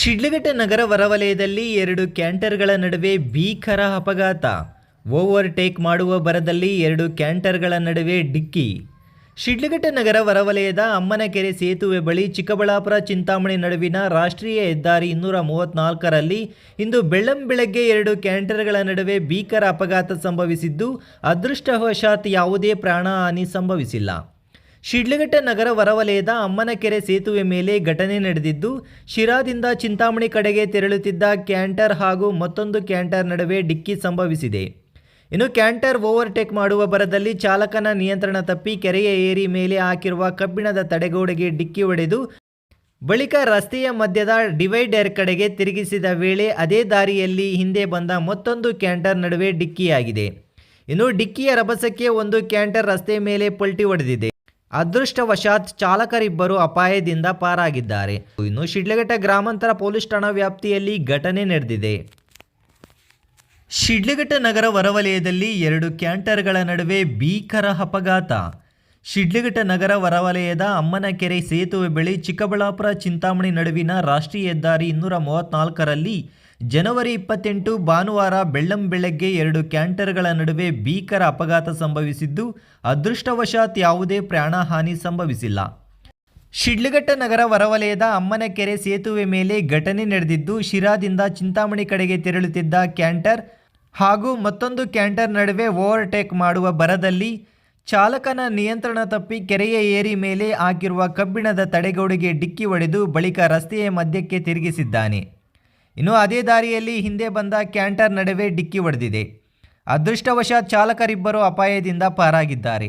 ಶಿಡ್ಲಘಟ್ಟ ನಗರ ಹೊರವಲಯದಲ್ಲಿ ಎರಡು ಕ್ಯಾಂಟರ್ಗಳ ನಡುವೆ ಭೀಕರ ಅಪಘಾತ. ಓವರ್ಟೇಕ್ ಮಾಡುವ ಬರದಲ್ಲಿ ಎರಡು ಕ್ಯಾಂಟರ್ಗಳ ನಡುವೆ ಡಿಕ್ಕಿ. ಶಿಡ್ಲಘಟ್ಟ ನಗರ ಹೊರವಲಯದ ಅಮ್ಮನಕೆರೆ ಸೇತುವೆ ಬಳಿ ಚಿಕ್ಕಬಳ್ಳಾಪುರ ಚಿಂತಾಮಣಿ ನಡುವಿನ ರಾಷ್ಟ್ರೀಯ ಹೆದ್ದಾರಿ ಇನ್ನೂರ ಮೂವತ್ನಾಲ್ಕರಲ್ಲಿ ಇಂದು ಬೆಳ್ಳಂಬೆಳಗ್ಗೆ ಎರಡು ಕ್ಯಾಂಟರ್ಗಳ ನಡುವೆ ಭೀಕರ ಅಪಘಾತ ಸಂಭವಿಸಿದ್ದು, ಅದೃಷ್ಟವಶಾತ್ ಯಾವುದೇ ಪ್ರಾಣಹಾನಿ ಸಂಭವಿಸಿಲ್ಲ. ಶಿಡ್ಲಘಟ್ಟ ನಗರ ಹೊರವಲಯದ ಅಮ್ಮನಕೆರೆ ಸೇತುವೆ ಮೇಲೆ ಘಟನೆ ನಡೆದಿದ್ದು, ಶಿರಾದಿಂದ ಚಿಂತಾಮಣಿ ಕಡೆಗೆ ತೆರಳುತ್ತಿದ್ದ ಕ್ಯಾಂಟರ್ ಹಾಗೂ ಮತ್ತೊಂದು ಕ್ಯಾಂಟರ್ ನಡುವೆ ಡಿಕ್ಕಿ ಸಂಭವಿಸಿದೆ. ಇನ್ನು ಕ್ಯಾಂಟರ್ ಓವರ್ಟೇಕ್ ಮಾಡುವ ಬರದಲ್ಲಿ ಚಾಲಕನ ನಿಯಂತ್ರಣ ತಪ್ಪಿ ಕೆರೆಯ ಏರಿ ಮೇಲೆ ಹಾಕಿರುವ ಕಬ್ಬಿಣದ ತಡೆಗೋಡೆಗೆ ಡಿಕ್ಕಿ ಹೊಡೆದು, ಬಳಿಕ ರಸ್ತೆಯ ಮಧ್ಯದ ಡಿವೈಡರ್ ಕಡೆಗೆ ತಿರುಗಿಸಿದ ವೇಳೆ ಅದೇ ದಾರಿಯಲ್ಲಿ ಹಿಂದೆ ಬಂದ ಮತ್ತೊಂದು ಕ್ಯಾಂಟರ್ ನಡುವೆ ಡಿಕ್ಕಿಯಾಗಿದೆ. ಇನ್ನು ಡಿಕ್ಕಿಯ ರಭಸಕ್ಕೆ ಒಂದು ಕ್ಯಾಂಟರ್ ರಸ್ತೆ ಮೇಲೆ ಪಲ್ಟಿ ಹೊಡೆದಿದೆ. ಅದೃಷ್ಟವಶಾತ್ ಚಾಲಕರಿಬ್ಬರು ಅಪಾಯದಿಂದ ಪಾರಾಗಿದ್ದಾರೆ. ಇನ್ನು ಶಿಡ್ಲಘಟ್ಟ ಗ್ರಾಮಾಂತರ ಪೊಲೀಸ್ ಠಾಣಾ ವ್ಯಾಪ್ತಿಯಲ್ಲಿ ಘಟನೆ ನಡೆದಿದೆ. ಶಿಡ್ಲಘಟ್ಟ ನಗರ ಹೊರವಲಯದಲ್ಲಿ ಎರಡು ಕ್ಯಾಂಟರ್ಗಳ ನಡುವೆ ಭೀಕರ ಅಪಘಾತ. ಶಿಡ್ಲಘಟ್ಟ ನಗರ ಹೊರವಲಯದ ಅಮ್ಮನಕೆರೆ ಸೇತುವೆ ಬಳಿ ಚಿಕ್ಕಬಳ್ಳಾಪುರ ಚಿಂತಾಮಣಿ ನಡುವಿನ ರಾಷ್ಟ್ರೀಯ ಹೆದ್ದಾರಿ ಇನ್ನೂರ ಮೂವತ್ತ್ನಾಲ್ಕರಲ್ಲಿ ಜನವರಿ ಇಪ್ಪತ್ತೆಂಟು ಭಾನುವಾರ ಬೆಳ್ಳಂಬೆಳಗ್ಗೆ ಎರಡು ಕ್ಯಾಂಟರ್ಗಳ ನಡುವೆ ಭೀಕರ ಅಪಘಾತ ಸಂಭವಿಸಿದ್ದು, ಅದೃಷ್ಟವಶಾತ್ ಯಾವುದೇ ಪ್ರಾಣಹಾನಿ ಸಂಭವಿಸಿಲ್ಲ. ಶಿಡ್ಲಘಟ್ಟ ನಗರ ಹೊರವಲಯದ ಅಮ್ಮನಕೆರೆ ಸೇತುವೆ ಮೇಲೆ ಘಟನೆ ನಡೆದಿದ್ದು, ಶಿರಾದಿಂದ ಚಿಂತಾಮಣಿ ಕಡೆಗೆ ತೆರಳುತ್ತಿದ್ದ ಕ್ಯಾಂಟರ್ ಹಾಗೂ ಮತ್ತೊಂದು ಕ್ಯಾಂಟರ್ ನಡುವೆ ಓವರ್ಟೇಕ್ ಮಾಡುವ ಬರದಲ್ಲಿ ಚಾಲಕನ ನಿಯಂತ್ರಣ ತಪ್ಪಿ ಕೆರೆಯ ಏರಿ ಮೇಲೆ ಹಾಕಿರುವ ಕಬ್ಬಿಣದ ತಡೆಗೋಡೆಗೆ ಡಿಕ್ಕಿ ಹೊಡೆದು ಬಳಿಕ ರಸ್ತೆಯ ಮಧ್ಯಕ್ಕೆ ತಿರುಗಿಸಿದ್ದಾನೆ. ಇನ್ನು ಅದೇ ದಾರಿಯಲ್ಲಿ ಹಿಂದೆ ಬಂದ ಕ್ಯಾಂಟರ್ ನಡುವೆ ಡಿಕ್ಕಿ ಹೊಡೆದಿದೆ. ಅದೃಷ್ಟವಶಾತ್ ಚಾಲಕರಿಬ್ಬರು ಅಪಾಯದಿಂದ ಪಾರಾಗಿದ್ದಾರೆ.